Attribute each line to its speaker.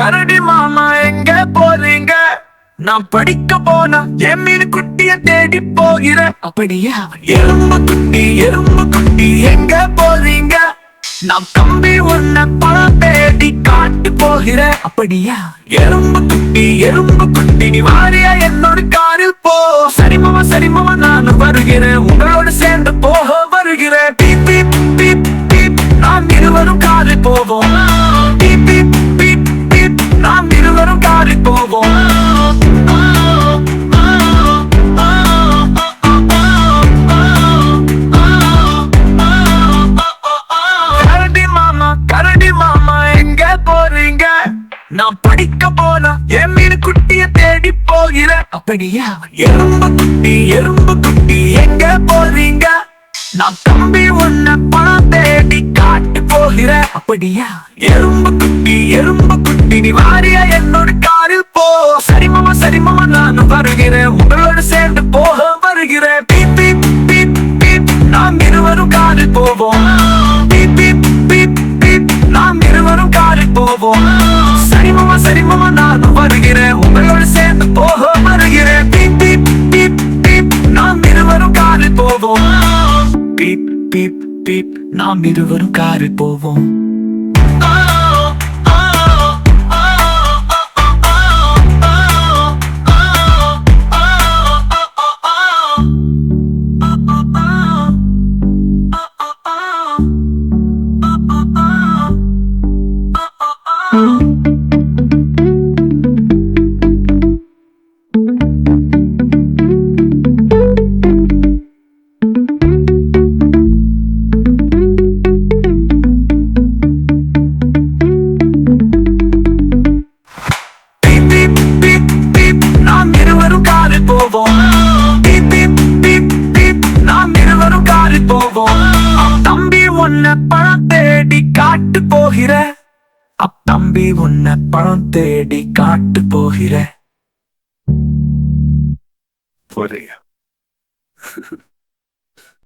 Speaker 1: கரடி மாமா எங்க போறீங்க? நான் படிக்க போனா என் மீன் குட்டிய தேடி போகிறேன் அப்படியா? எறும்பு குட்டி எறும்பு குட்டி எங்க போறீங்க? நான் கம்பி ஒன்ன பழம் தேடி காட்டு போகிறேன் அப்படியா? எறும்பு குட்டி எறும்பு குட்டி நீ வாரியா என்னோட காரில் போ. சரிமாமா சரிமாமா நான் வருகிறேன். உங்களோட சேர்ந்து போக வருகிறேன். நான் படிக்க போனா என் மீன் குட்டிய தேடி போகிற. அப்படியா? எறும்பு குட்டி எறும்பு குட்டி எங்க போறீங்க? நான் தம்பி உன்ன பணம் தேடி காட்டு போகிற அப்படியா? எறும்பு குட்டி எறும்பு குட்டி நீ வாரியா என்னோட காரில் பீப் நாம் இருவரும் காரில் போவோம். உன்னை பணம் தேடி காட்டு போகிற. அத்தம்பி உன்னை பணம் தேடி காட்டு போகிற. புரிய